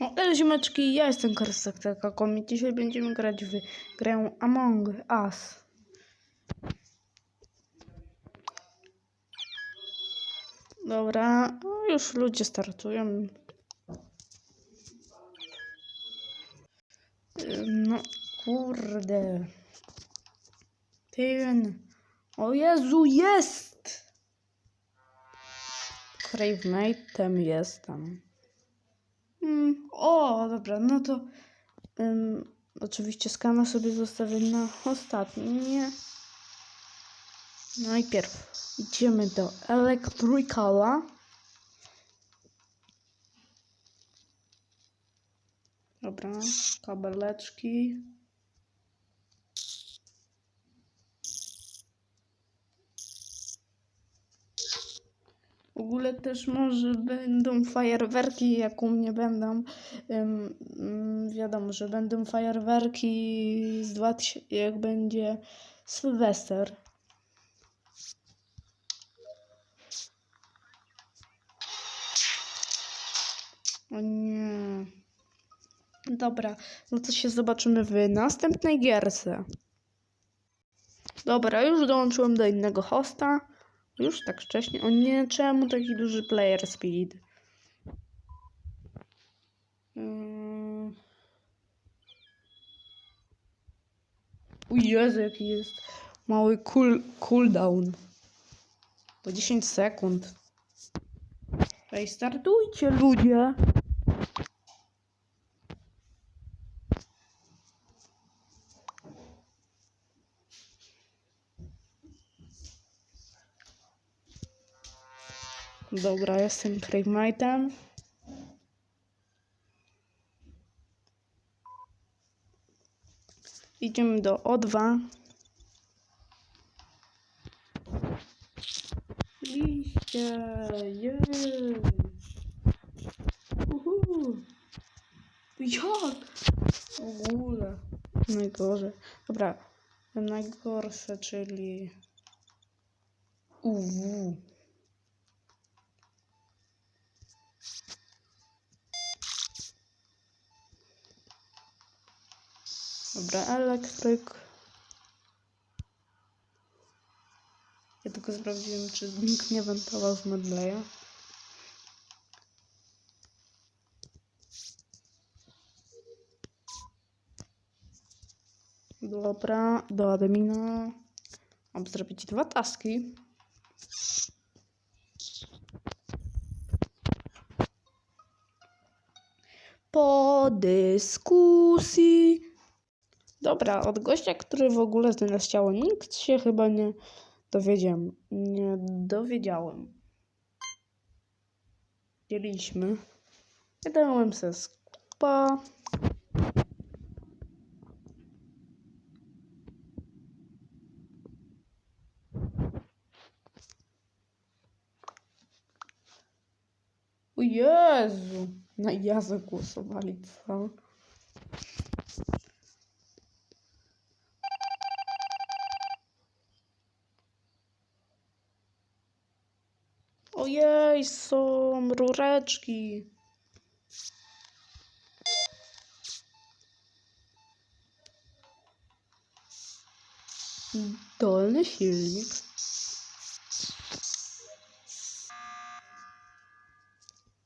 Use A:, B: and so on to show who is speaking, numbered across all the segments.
A: Ale ziomeczki, ja jestem Karsaktaka Komit. Dzisiaj będziemy grać w grę Among Us. Dobra, no już ludzie startują. No, kurde. Ten. O Jezu, jest! Cravemate'em jestem. Mm, o, dobra, no to ym, oczywiście skana sobie zostawię na ostatnie. Najpierw idziemy do Electricala. Dobra, kabeleczki. Ogóle też może będą fajerwerki, jak u mnie będą. Ym, ym, wiadomo, że będą fajerwerki z 2000, jak będzie Sylwester. O nie. Dobra, no to się zobaczymy w następnej gierce. Dobra, już dołączyłem do innego hosta. Już tak wcześnie. O nie, czemu taki duży player speed? O Jezu, jaki jest mały cool, cooldown. Po 10 sekund. Ej, startujcie ludzie. Dobra, jestem Craigmate'em. Idziemy do O2. Liście, jej. Jak? W ogóle. Najgorzej. Dobra, najgorsze, czyli UW. Dobra, elektryk. Ja tylko sprawdziłem, czy nikt nie wentował z medleya. Dobra, do admina. Mam zrobić dwa taski. Po dyskusji. Dobra, od gościa, który w ogóle znalazł ciało, nikt się chyba nie dowiedziałem. Nie dowiedziałem. Dzieliśmy. Ja dałem se skupa. O Jezu! Na ja zagłosowali, co? Są rureczki. Dolny silnik.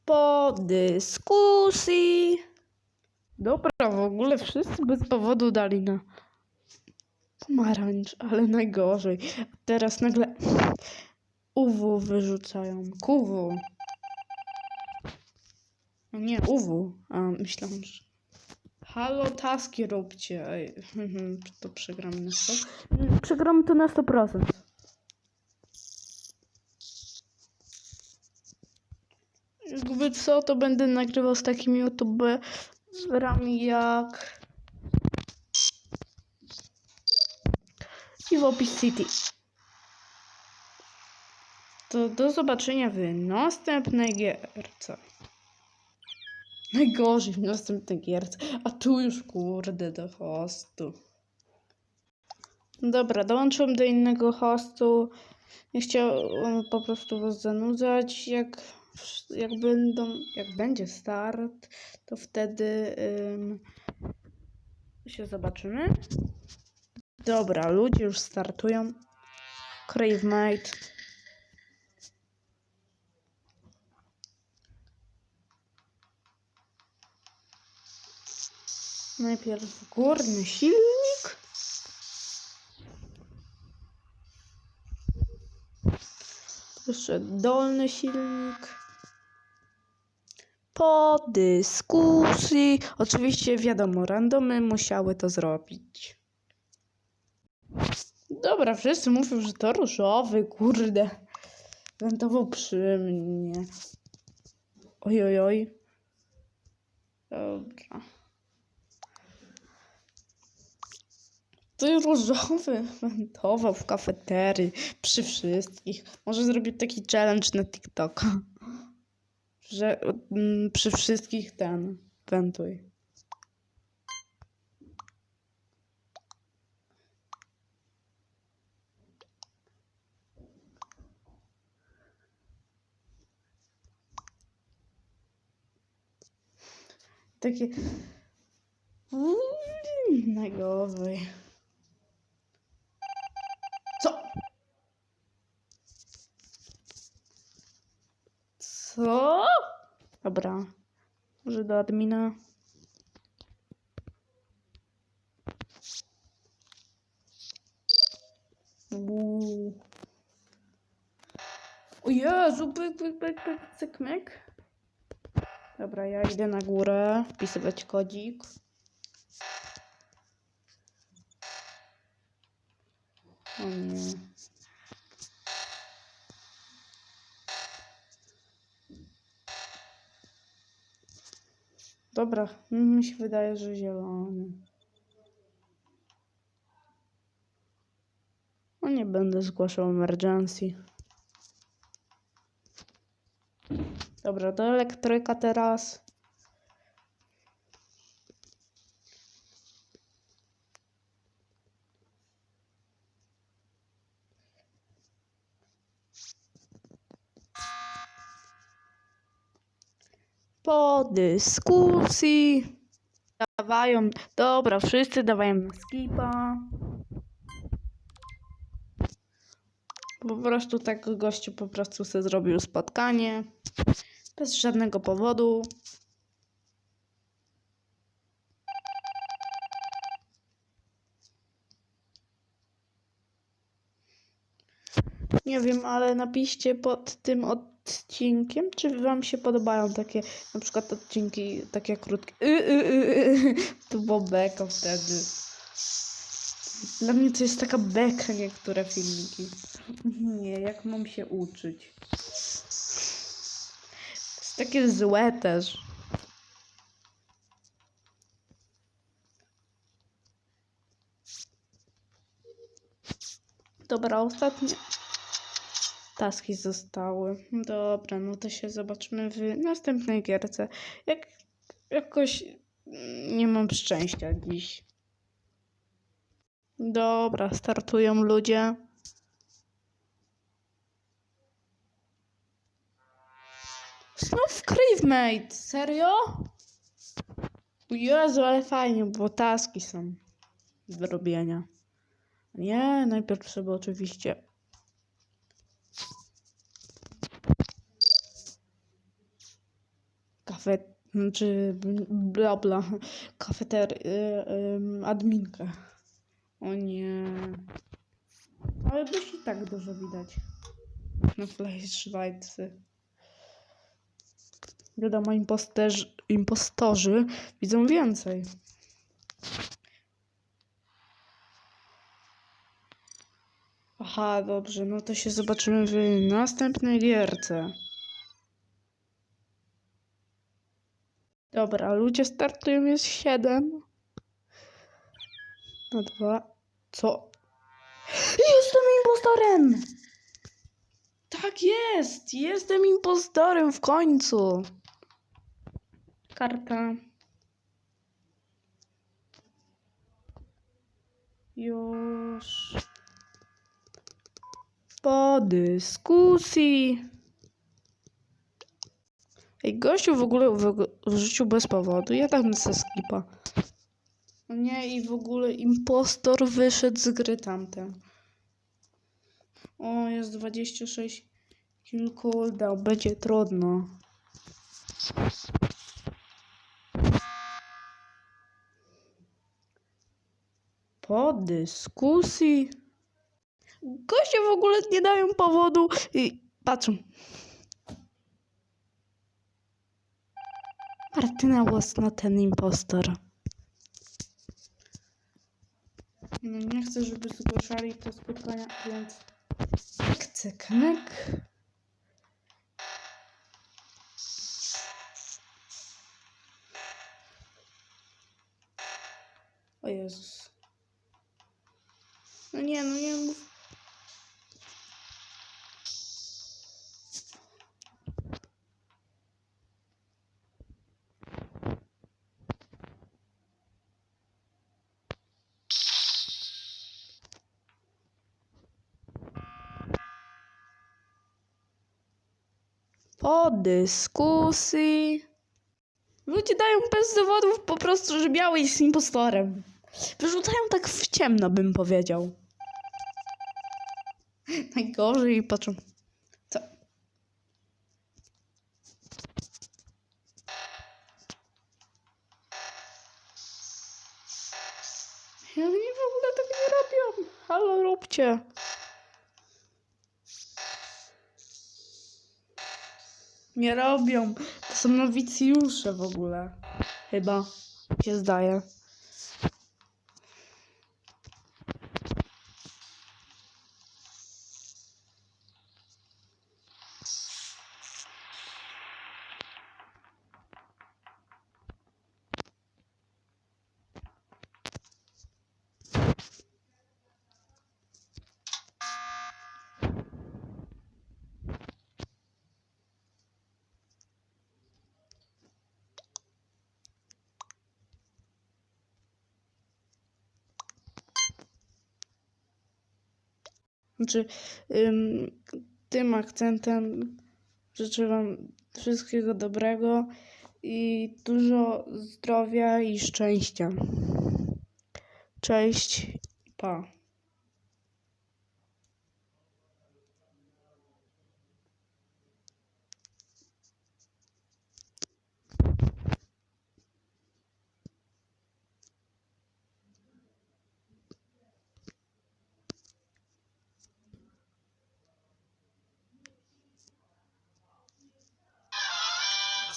A: Po dyskusji. Dobra, w ogóle wszyscy bez powodu dali na pomarańcz, ale najgorzej. Teraz nagle UW wyrzucają. KUW. No nie, UW. A, myślałam, że... Halo, taski róbcie. Ej, mhm, to przegramy na 100. Przegramy to na 100%. Jakby co, to będę nagrywał z takimi youtuberami jak... I w Opis City. To do zobaczenia w następnej gierce. Najgorzej w następnej gierce. A tu już kurde do hostu. Dobra, dołączyłem do innego hostu. Nie chciałem po prostu was zanudzać. Jak jak będą, jak będzie start, to wtedy ym, się zobaczymy. Dobra, ludzie już startują. Crave Mate. Najpierw górny silnik. Jeszcze dolny silnik. Po dyskusji. Oczywiście wiadomo, randomy musiały to zrobić. Dobra, wszyscy mówią, że to różowy, kurde. Wentował przy mnie. Oj, oj, oj. Dobra. Ty różowy wentował w kafeterii przy wszystkich. Może zrobić taki challenge na TikToka. Że mm, przy wszystkich ten wentuj. Takie najgorzej. Co? Co? Dobra. Może do admina. Uuu. O Jezu, byk, byk, byk, byk, cyk, myk. Dobra, ja idę na górę wpisywać kodzik. Dobra, mi się wydaje, że zielony. No nie będę zgłaszał emergency. Dobra, do elektryka teraz. Po dyskusji. Dawają, dobra, wszyscy dawają skipa. Po prostu tak gościu po prostu sobie zrobił spotkanie. Bez żadnego powodu. Nie wiem, ale napiszcie pod tym odcinkiem, czy wam się podobają takie na przykład odcinki takie krótkie. Y, y, y, y. To było beka wtedy. Dla mnie to jest taka beka niektóre filmiki. Nie, jak mam się uczyć? To jest takie złe też. Dobra, ostatnie taski zostały. Dobra, no to się zobaczymy w następnej gierce. Jak jakoś mm, nie mam szczęścia dziś. Dobra, startują ludzie. Znów Crave serio? Jezu, ale fajnie, bo taski są do robienia. Nie, najpierw trzeba oczywiście kafe, czy bla bla, kafeter, y, y, adminkę. O nie. Ale dość i tak dużo widać. Na flashlighty. Wiadomo, imposterzy, impostorzy widzą więcej. Aha, dobrze, no to się zobaczymy w następnej gierce. Dobra, ludzie startują, jest 7. Na dwa. Co? Jestem impostorem! Tak jest! Jestem impostorem w końcu! Karta. Już. Po dyskusji. Ej, gościu w ogóle w, w życiu bez powodu. Ja tam se skipa. Nie, i w ogóle impostor wyszedł z gry tamten. O, jest 26 kill cooldown. Będzie trudno. Po dyskusji. Goście w ogóle nie dają powodu i patrzą. Martyna was na ten impostor. No nie chcę, żeby zgłaszali te spotkania, więc cykanek. O Jezus. No nie, no nie mów. Po dyskusji. Ludzie dają bez dowodów po prostu, że biały jest impostorem. Wyrzucają tak w ciemno, bym powiedział. Najgorzej patrzą. Co? I oni w ogóle tak nie robią. Halo, róbcie. Nie robią. To są nowicjusze w ogóle. Chyba. Się zdaje. Znaczy, ym, tym akcentem życzę Wam wszystkiego dobrego i dużo zdrowia i szczęścia. Cześć, pa.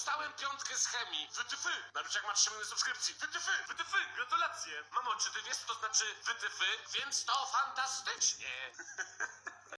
B: Dostałem piątkę z chemii. Wytyfy! Narusz jak ma 3 miliony subskrypcji. Wytyfy! Wytyfy! Gratulacje! Mamo, czy ty wiesz, co to znaczy wytyfy? Więc to fantastycznie!